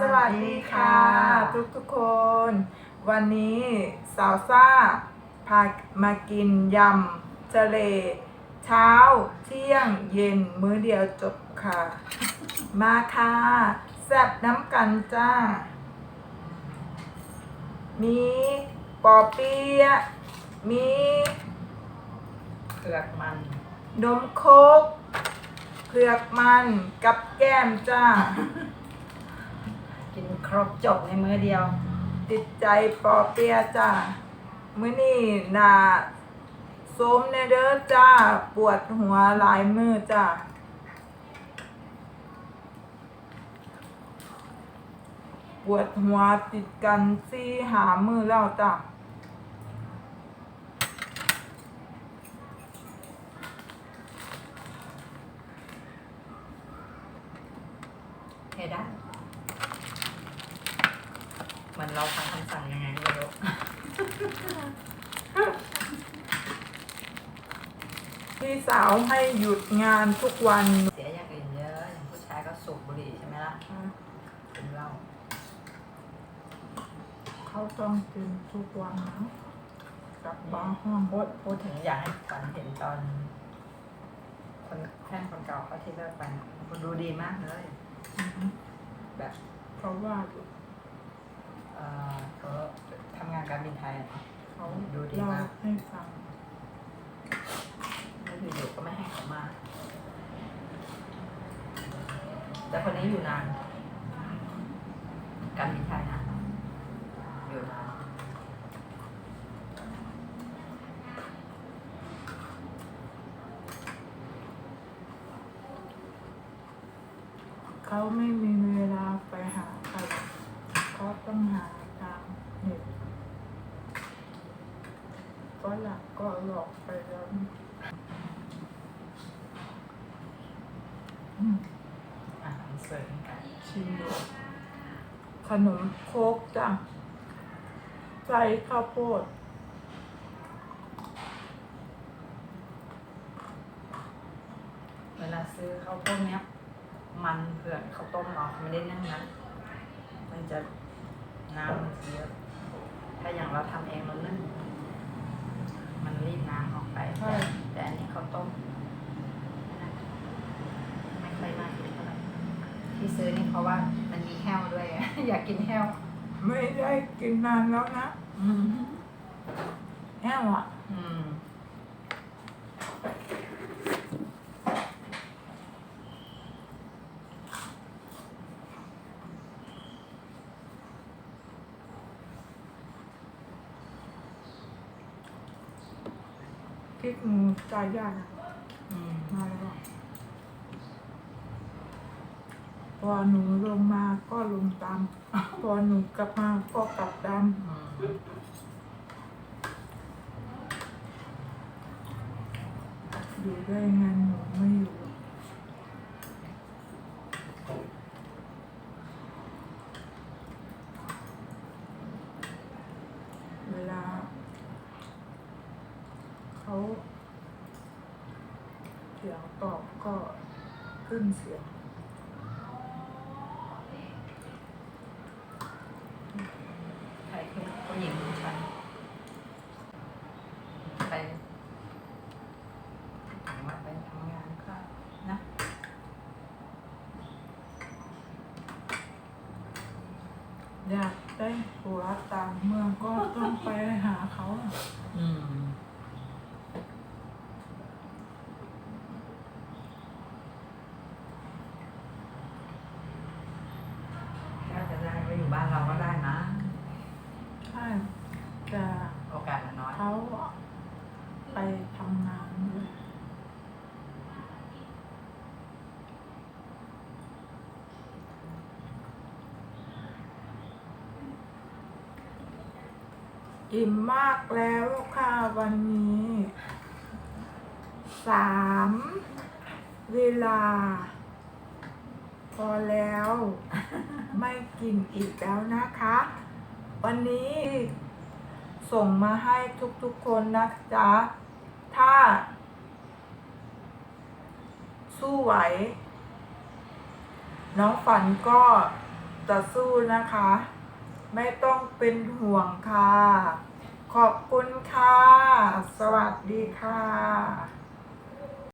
สวัสดีค่ะ ทุกทุกๆคน วันนี้สาวซ่าพามากินยำทะเล เช้า เที่ยงเย็นมื้อเดียวจบค่ะ มาค่ะ แซ่บน้ำกันจ้า มีปอเปี๊ยะมีเผือกมันนมโคกเผือกมันกับแก้มจ้ากิน ครบจบในมื้อเดียว ติดใจปอเปียะจ้ามื้อนี้นาสมในเด้อจ้า ปวดหัวหลายมือจ้าปวดหัวติดกันซี่หามือแล้วจ้า เฮได้ เหมือนเราฟังคำสั่งยังไงไม่รู้พี่สาวให้หยุดงานทุกวัน เสียอย่างอื่นเยอะอย่างผู้ชายก็สูบบุหรี่ใช่ไหมล่ะกินเหล้าเขาต้องกินทุกวันนะกลับบ้านห้องพูดพูดถึงอยากให้ฝันเห็นตอน คนแค่คนเก่าเขาที่เลิกไปน่ะคุณดูดีมากเลย แบบ เพราะว่าเอ่อเขาทำงานการบินไทยอะเขาดูดีเล่ามากให้ฟังแล้วอยู่ๆก็ไม่ให้เขามา แต่คนนี้อยู่นาน การบินไทยนะอยู่นานเขาไม่มีเวลาไปหาใครเขา ต้องหาทางเน็ตก็หลักก็หลอกไปแล้วอืมอาหารเสริมชิมดูขนมโคกจ้ะใส่ข้าวโพดเวลาซื้อข้าวต้มเนี้ย มันเผือข้าวต้มเราไม่ได้นึ่งนะมันจะ น้ำมันจะเยอะถ้าอย่างเราทำเองเรานึ่งมันรีดน้ำออกไป ใช่ แต่อันนี้ข้าวต้มไม่ค่อยน่ากินเท่าไหร่ที่ซื้อนี่เพราะว่ามันมีแห้วด้วยอยากกินแห้วไม่ได้กินนานแล้วนะ อืมแห้วอะ อืม พริกหมูตายย่างอะอืมมาแล้วพอหนูลงมาก็ลงตามพอหนูกลับมาก็กลับตามอืมอยู่ได้งานหนูไม่อยู่ เวลา เขาเสียงตอบก็ขึ้นเสียงใครคือผู้หญิงผู้ชายไปถามว่าไปทำงานก็นะอยากได้ผัวต่างเมืองก็ต้องไปหาเขาอะอืมถ้าจะได้ก็อยู่บ้านเราก็ได้นะ ใช่แต่ โอกาสมันน้อย เขาไปทำงานด้วย อิ่มมากแล้วค่ะวันนี้สามเวลา พอแล้ว ไม่กินอีกแล้วนะคะ วันนี้ส่งมาให้ทุกๆคนนะจ๊ะ ถ้า สู้ไหว น้องฝันก็จะสู้นะคะ ไม่ต้องเป็นห่วงค่ะ ขอบคุณค่ะ สวัสดีค่ะ